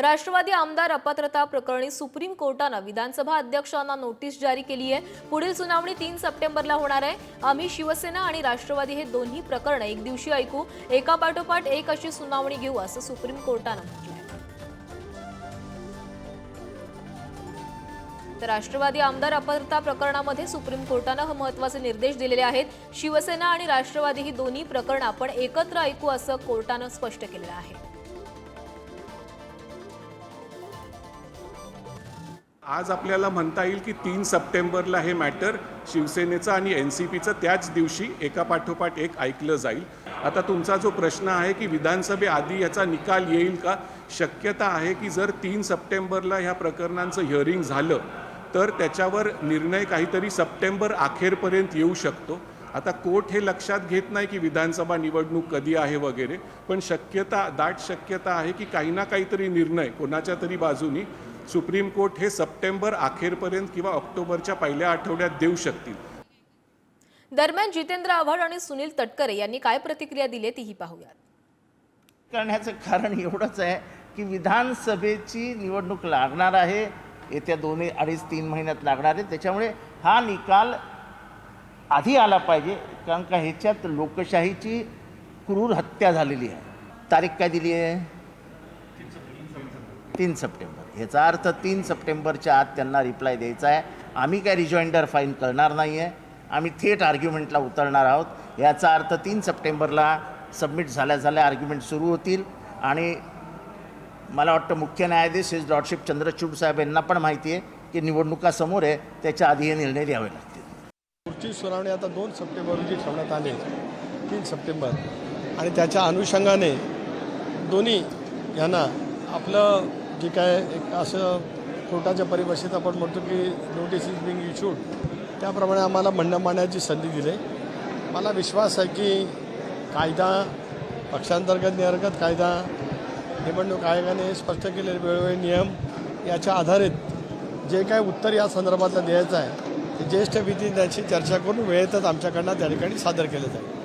राष्ट्रवादी आमदार अपात्रता प्रकरणी सुप्रीम कोर्टानं विधानसभा अध्यक्षांना नोटीस जारी केली आहे. पुढील सुनावणी तीन सप्टेंबरला होणार आहे. आम्ही शिवसेना आणि राष्ट्रवादी हे दोन्ही प्रकरणं एक दिवशी ऐकू. एका पाठोपाठ एक अशी सुनावणी घेऊ असं सुप्रीम कोर्टानं म्हटलंय. तर राष्ट्रवादी आमदार अपात्रता प्रकरणामध्ये सुप्रीम कोर्टानं हे महत्त्वाचे निर्देश दिलेले आहेत. शिवसेना आणि राष्ट्रवादी ही दोन्ही प्रकरणं आपण एकत्र ऐकू असं कोर्टानं स्पष्ट केलेलं आहे. आज आपल्याला म्हणता येईल की तीन सप्टेंबरला हे मॅटर शिवसेनेचं आणि एन सी पीचं त्याच दिवशी एका पाठोपाठ एक ऐकलं जाईल. आता तुमचा जो प्रश्न आहे की विधानसभेआधी याचा निकाल येईल का? शक्यता आहे की जर तीन सप्टेंबरला ह्या प्रकरणांचं हिअरिंग झालं तर त्याच्यावर निर्णय काहीतरी सप्टेंबर अखेरपर्यंत येऊ शकतो. आता कोर्ट हे लक्षात घेत नाही की विधानसभा निवडणूक कधी आहे वगैरे पण शक्यता दाट शक्यता आहे की काही ना काहीतरी निर्णय कोणाच्या तरी बाजूनी सुप्रीम कोर्ट हे सप्टेंबर अखेरपर्यंत किंवा ऑक्टोबरच्या पहिल्या आठवड्यात देऊ शकतील. दरम्यान जितेंद्र आव्हाड आणि सुनील तटकरे यांनी काय प्रतिक्रिया दिली तीही पाहूयात. करण्याचं कारण एवढंच आहे की विधानसभेची निवडणूक लागणार आहे. येत्या दोन अडीच तीन महिन्यात लागणार आहे. त्याच्यामुळे हा निकाल आधी आला पाहिजे. कारण का ह्याच्यात लोकशाहीची क्रूर हत्या झालेली आहे. तारीख काय दिली आहे? तीन सप्टेंबर. ह्याचा अर्थ तीन सप्टेंबरच्या आत त्यांना रिप्लाय द्यायचा आहे. आम्ही काय रिजॉइंडर फाईन करणार नाही आहे आम्ही थेट आर्ग्युमेंटला उतरणार आहोत. याचा अर्थ तीन सप्टेंबरला सबमिट झाल्या झाल्या आर्ग्युमेंट सुरू होतील. आणि मला वाटतं मुख्य न्यायाधीश हिज लॉर्डशिप चंद्रचूड साहेब यांना पण माहिती आहे की निवडणुका समोर आहे. त्याच्या आधी हे निर्णय द्यावे लागतील. पुढची सुनावणी आता दोन सप्टेंबर रोजी ठेवण्यात आली तीन सप्टेंबर. आणि त्याच्या अनुषंगाने दोन्ही यांना आपलं जे काय एक असं कोर्टाच्या परिभाषेत आपण म्हणतो की नोटीस इज बिंग इश्यूड त्याप्रमाणे आम्हाला म्हणणं मांडण्याची संधी दिली. मला विश्वास आहे की कायदा पक्षांतर्गत निअर्गत कायदा निवडणूक आयोगाने स्पष्ट केलेले वेळोवेळी नियम याच्या आधारित जे काय उत्तर या संदर्भातलं द्यायचं आहे ते ज्येष्ठ विधिज्ञांशी चर्चा करून वेळेतच आमच्याकडनं त्या ठिकाणी सादर केलं जाईल.